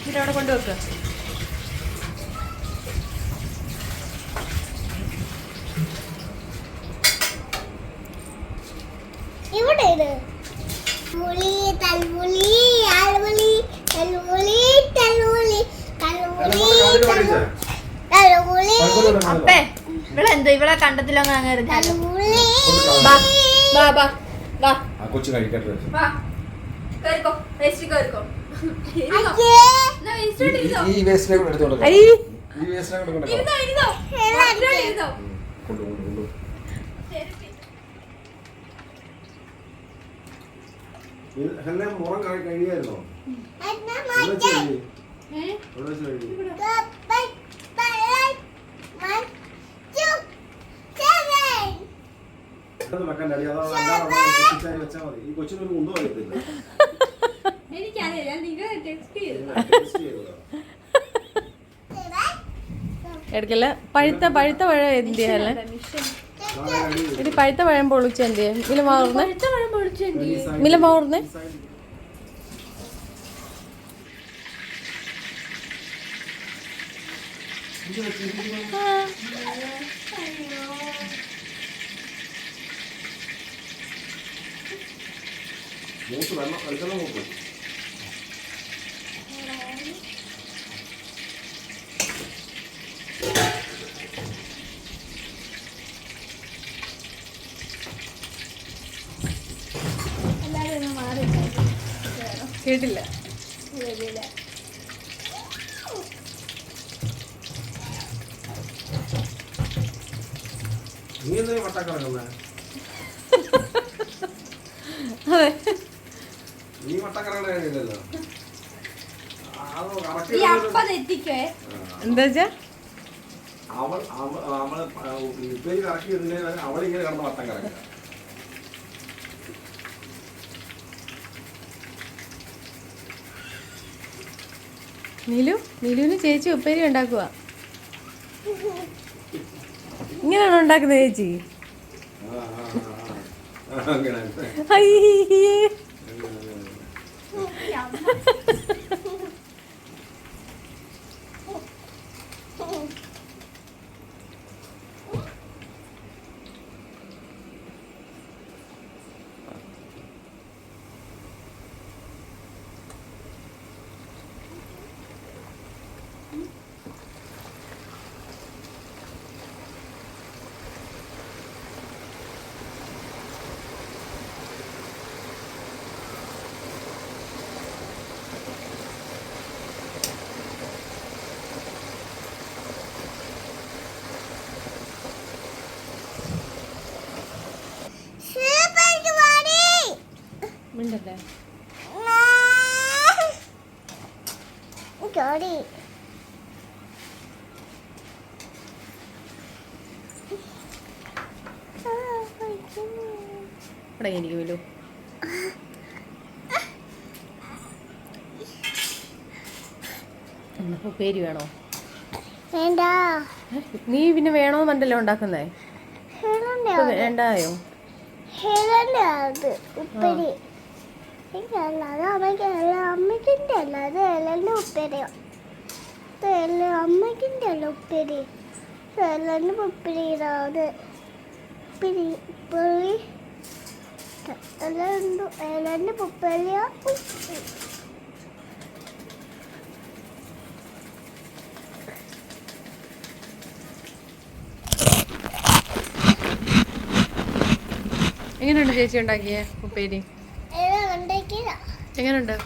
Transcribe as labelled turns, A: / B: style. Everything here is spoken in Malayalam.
A: ഇവിടെ അവിടെ കൊണ്ടുവെക്ക്.
B: ഇവിടെ ഇത്. പുളി തൽമുളി ആൽപുളി തൽപുളി തൽപുളി തൽപുളി തൽപുളി
A: അപ്പേ ഇവിടെ എന്തോ ഇവിടെ കണ്ടത്തിലൊന്നും അങ്ങനെ ഇരുന്നാലോ
B: തൽപുളി
A: ബാ ബാ ബാ ബാ.
C: കൊച്ചു കഴിക്കട്ടെ.
A: വാ കേറിക്കോ വേസ്റ്റ് ഇരുന്നോ. ഇരുന്നോ.
C: ഈ വേസ്റ്റിനെ കൂടെ എടുത്തോണ്ട്
A: ഐ.
C: ഈ വേസ്റ്റിനെ കൂടെ കൊണ്ടുവരാം.
A: ഇരുന്നോ, ഇരുന്നോ. ഇരുന്നോ.
C: ഉം. കൊണ്ടു കൊണ്ടു കൊണ്ടു
A: ശരി.
C: എല്ലാം കഴി- കഴിയായിരുന്നോ വെച്ച്?
A: ഏ?
C: വെച്ച് ഇതൊന്നും വെക്കണ്ട അടി. അതാ അല്ലാതെ അവിടെ കുത്തിച്ചാരി വെച്ചാ മതി. ഈ കൊച്ചിനൊരു കുന്തം അറിയത്തില്ല.
A: എനിക്കറിയില്ല. നിങ്ങൾ ടെക്സ്റ്റ് ചെയ്തു.
D: എടുക്കല്ല? പഴുത്ത പഴുത്ത പഴം എന്ത് ചെയ്യാല്ലേ ഇത് പഴുത്ത പഴം പൊളിച്ച് എന്ത് ചെയ്യും? മില മാറുന്നേ മില മാറുന്നേ
C: ഈ side- ഇത് വെച്ച് ഇരിക്കുന്നു. മൂത്ത് വെള്ളം വെളിച്ചെണ്ണ മൂത്ത്
D: കേട്ടില്ല.
A: ഇല്ല
C: നീ എന്താ വട്ടക്കിറങ്ങുന്നേ
D: അതെ.
C: നീ ചെയ്തൊരു-
A: അപ്പ
D: എന്താ
C: അവൾ അവൾ അവൾ ഉപ്പേരി കറക്കി ഇടുന്നതിന് അവളിങ്ങനെ കിടന്ന് വട്ടം കറക്കുക.
D: നീലു നീലുവിന് ചേച്ചി ഉപ്പേരി ഉണ്ടാക്കുക ഇങ്ങനെയാണോ ഉണ്ടാക്കുന്നത് ചേച്ചി?
C: ആ, ആ, ആ, ആ. അങ്ങനെ
D: അയ്യേ.
B: സൂപ്പർ ജുവാടി
D: മിണ്ടല്ലേ
B: ജോഡി
D: ഇവിടെ എന്നാ, ഉപ്പേരി വേണോ?
B: വേണ്ട.
D: നീ പിന്നെ വേണോന്നുണ്ടല്ലോ ഉണ്ടാക്കുന്നേ?
B: ഹേളന്റെ
D: വേണ്ടായോ?
B: ഉപ്പേരി. എനിക്കല്ല അമ്മയ്ക്ക് അമ്മയ്ക്കല്ല അമ്മയ്ക്കിന്റെ അല്ല അത് എല്ലാം ഉപ്പേരയോ ഹേള അമ്മയ്ക്കിന്റെ അല്ല ഉപ്പേരി ഹേളന്റെ ഉപ്പേരി അത് ഉപ്പേരി എല്ലാം
D: എങ്ങനെയുണ്ട് ചേച്ചി ഉണ്ടാക്കിയ ഉപ്പേരി? എങ്ങനെയുണ്ട്